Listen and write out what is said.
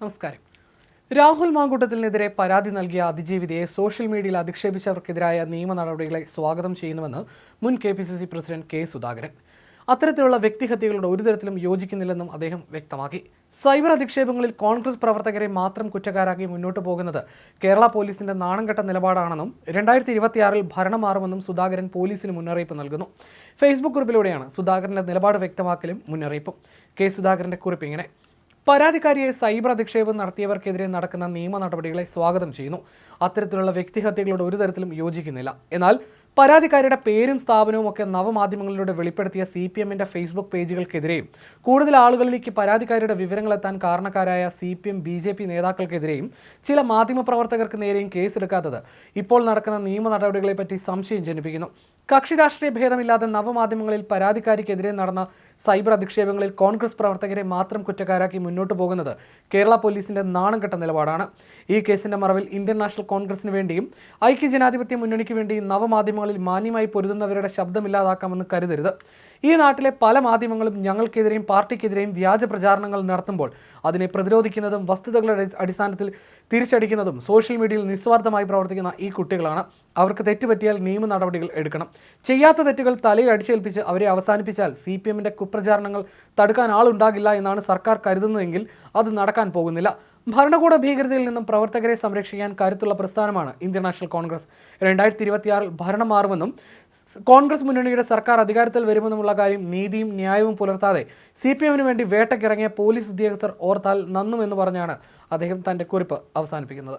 നമസ്കാരം. രാഹുൽ മാങ്കൂട്ടത്തിനെതിരെ പരാതി നൽകിയ അതിജീവിതയെ സോഷ്യൽ മീഡിയയിൽ അധിക്ഷേപിച്ചവർക്കെതിരായ നിയമ നടപടികളെ സ്വാഗതം ചെയ്യുന്നുവെന്ന് മുൻ K P C C president K Sudhakaran. അത്തരത്തിലുള്ള വ്യക്തിഹത്യകളോട് ഒരു തരത്തിലും യോജിക്കുന്നില്ലെന്നും അദ്ദേഹം വ്യക്തമാക്കി. സൈബർ അധിക്ഷേപങ്ങളിൽ കോൺഗ്രസ് പ്രവർത്തകരെ മാത്രം കുറ്റക്കാരാക്കി മുന്നോട്ട് പോകുന്നത് കേരള പോലീസിന്റെ നാണംകെട്ട നിലപാടാണെന്നും രണ്ടായിരത്തി ഇരുപത്തിയാറിൽ ഭരണം മാറുമെന്നും സുധാകരൻ പോലീസിന് മുന്നറിയിപ്പ് നൽകുന്നു. ഫേസ്ബുക്ക് കുറിപ്പിലൂടെയാണ് സുധാകരന്റെ നിലപാട് വ്യക്തമാക്കലും മുന്നറിയിപ്പും. കെ സുധാകരന്റെ കുറിപ്പ് ഇങ്ങനെ. പരാതിക്കാരിയെ സൈബർ അധിക്ഷേപം നടത്തിയവർക്കെതിരെ നടക്കുന്ന നിയമ നടപടികളെ സ്വാഗതം ചെയ്യുന്നു. അത്തരത്തിലുള്ള വ്യക്തിഹത്യകളോട് ഒരു തരത്തിലും യോജിക്കുന്നില്ല. എന്നാൽ പരാതിക്കാരിയുടെ പേരും സ്ഥാപനവും ഒക്കെ നവമാധ്യമങ്ങളിലൂടെ വെളിപ്പെടുത്തിയ സി പി എമ്മിന്റെ ഫേസ്ബുക്ക് പേജുകൾക്കെതിരെയും കൂടുതൽ ആളുകളിലേക്ക് പരാതിക്കാരിയുടെ വിവരങ്ങൾ എത്താൻ കാരണക്കാരായ C P M B J P നേതാക്കൾക്കെതിരെയും ചില മാധ്യമപ്രവർത്തകർക്ക് നേരെയും കേസെടുക്കാത്തത് ഇപ്പോൾ നടക്കുന്ന നിയമ നടപടികളെപ്പറ്റി സംശയം ജനിപ്പിക്കുന്നു. കക്ഷി രാഷ്ട്രീയ ഭേദമില്ലാതെ നവമാധ്യമങ്ങളിൽ പരാതിക്കാരിക്കെതിരെ നടന്ന സൈബർ അധിക്ഷേപങ്ങളിൽ കോൺഗ്രസ് പ്രവർത്തകരെ മാത്രം കുറ്റക്കാരാക്കി മുന്നോട്ട് പോകുന്നത് കേരള പോലീസിന്റെ നാണംകെട്ട നിലപാടാണ്. ഈ കേസിന്റെ മറവിൽ ഇന്ത്യൻ നാഷണൽ കോൺഗ്രസിന് വേണ്ടിയും ഐക്യ ജനാധിപത്യ മുന്നണിക്ക് വേണ്ടിയും നവമാധ്യമങ്ങളിൽ മാന്യമായി പൊരുതുന്നവരുടെ ശബ്ദമില്ലാതാക്കാമെന്ന് കരുതരുത്. ഈ നാട്ടിലെ പല മാധ്യമങ്ങളും ഞങ്ങൾക്കെതിരെയും പാർട്ടിക്കെതിരെയും വ്യാജ പ്രചാരണങ്ങൾ നടത്തുമ്പോൾ അതിനെ പ്രതിരോധിക്കുന്നതും വസ്തുതകളുടെ അടിസ്ഥാനത്തിൽ തിരിച്ചടിക്കുന്നതും സോഷ്യൽ മീഡിയയിൽ നിസ്വാർത്ഥമായി പ്രവർത്തിക്കുന്ന ഈ കുട്ടികളാണ്. അവർക്ക് തെറ്റുപറ്റിയാൽ നിയമ നടപടികൾ എടുക്കണം. ചെയ്യാത്ത തെറ്റുകൾ തലയിൽ അടിച്ചേൽപ്പിച്ച് അവരെ അവസാനിപ്പിച്ചാൽ സി പി എമ്മിന്റെ കുപ്രചാരണങ്ങൾ തടുക്കാൻ ആളുണ്ടാകില്ല എന്നാണ് സർക്കാർ കരുതുന്നതെങ്കിൽ അത് നടക്കാൻ പോകുന്നില്ല. ഭരണകൂട ഭീകരതയിൽ നിന്നും പ്രവർത്തകരെ സംരക്ഷിക്കാൻ കരുത്തുള്ള പ്രസ്ഥാനമാണ് ഇന്ത്യൻ നാഷണൽ കോൺഗ്രസ്. രണ്ടായിരത്തി ഇരുപത്തിയാറിൽ ഭരണം മാറുമെന്നും കോൺഗ്രസ് മുന്നണിയുടെ സർക്കാർ അധികാരത്തിൽ വരുമെന്നുമുള്ള കാര്യം നീതിയും ന്യായവും പുലർത്താതെ സി പി എമ്മിന് വേണ്ടി വേട്ടയ്ക്കിറങ്ങിയ പോലീസ് ഉദ്യോഗസ്ഥർ ഓർത്താൽ നന്നുമെന്ന് പറഞ്ഞാണ് അദ്ദേഹം തന്റെ കുറിപ്പ് അവസാനിപ്പിക്കുന്നത്.